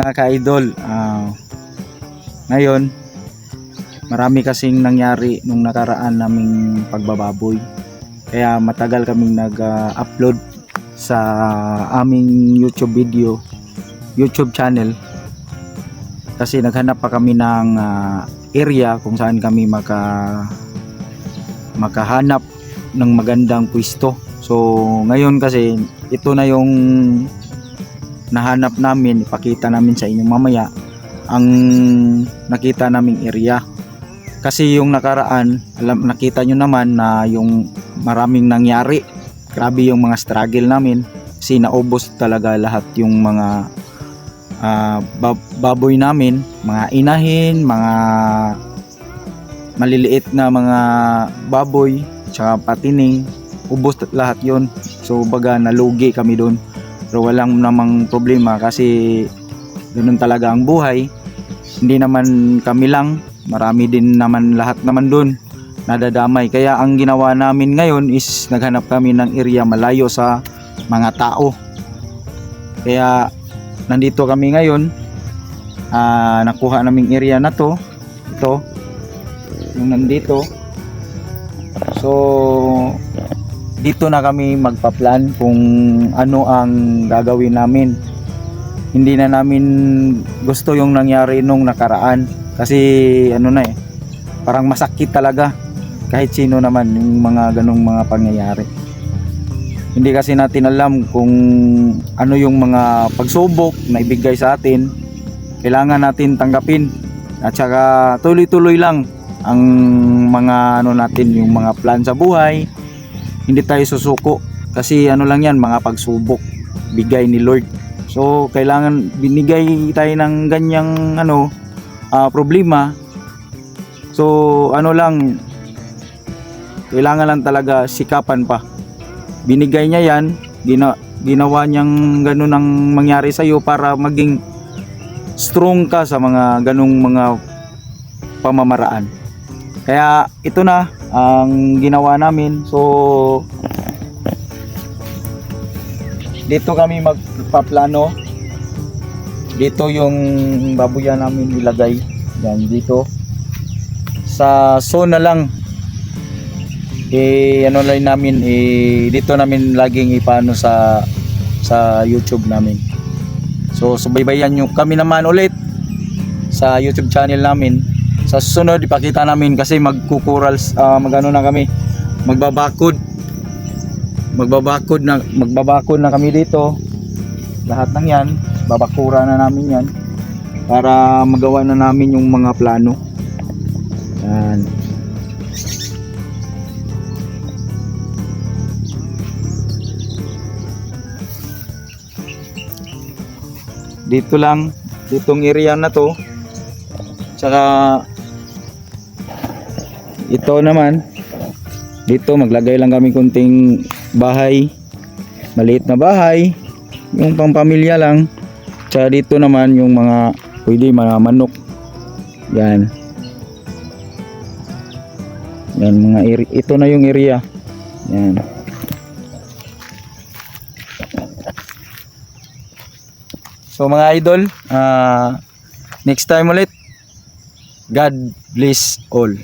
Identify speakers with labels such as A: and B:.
A: mga ka-idol, ah, ngayon, marami kasing nangyari nung nakaraan naming pagbababoy. Kaya matagal kaming nag-upload sa aming YouTube video, YouTube channel. Kasi naghanap pa kami ng ah, area kung saan kami maka makahanap ng magandang pwesto. So, ngayon kasi ito na yung nahanap namin, ipakita namin sa inyo mamaya ang nakita naming area. Kasi yung nakaraan, alam, nakita nyo naman na yung maraming nangyari. Grabe yung mga struggle namin. Kasi naubos talaga lahat yung mga bab- baboy namin, mga inahin, mga maliliit na mga baboy, tsaka patining, ubos lahat yon So baga nalugi kami doon. Pero walang namang problema kasi ganun talaga ang buhay. Hindi naman kami lang, marami din naman lahat naman doon nadadamay. Kaya ang ginawa namin ngayon is naghanap kami ng area malayo sa mga tao. Kaya nandito kami ngayon. Ah, nakuha naming area na to. Ito. Yung nandito. So dito na kami magpa-plan kung ano ang gagawin namin. Hindi na namin gusto yung nangyari nung nakaraan kasi ano na eh parang masakit talaga kahit sino naman yung mga ganong mga pangyayari. Hindi kasi natin alam kung ano yung mga pagsubok na ibigay sa atin. Kailangan natin tanggapin at saka tuloy-tuloy lang ang mga ano natin yung mga plan sa buhay hindi tayo susuko kasi ano lang yan mga pagsubok bigay ni Lord. So kailangan binigay tayo ng ganyang ano ah, problema. So ano lang kailangan lang talaga sikapan pa. Binigay niya yan gina, ginawa niyang ganun ang mangyari sa iyo para maging strong ka sa mga ganung mga pamamaraan. Kaya ito na ang ginawa namin. So dito kami magpaplano. Dito yung babuyan namin ilagay. Yan dito. Sa zona lang. Eh ano lang namin eh dito namin laging ipano sa sa YouTube namin. So subaybayan nyo kami naman ulit sa YouTube channel namin sa susunod ipakita namin kasi magkukural uh, magano na kami magbabakod. Magbabakod na magbabakod na kami dito. Lahat ng yan babakura na namin yan para magawa na namin yung mga plano. Yan. Dito lang ditong area na to. Tsaka ito naman. Dito maglagay lang kami kunting bahay. Maliit na bahay. Yung pampamilya lang. Tsaka dito naman yung mga pwede mga manok. Yan. Yan mga ito na yung area. Yan. So mga idol ah next time ulit. God bless all.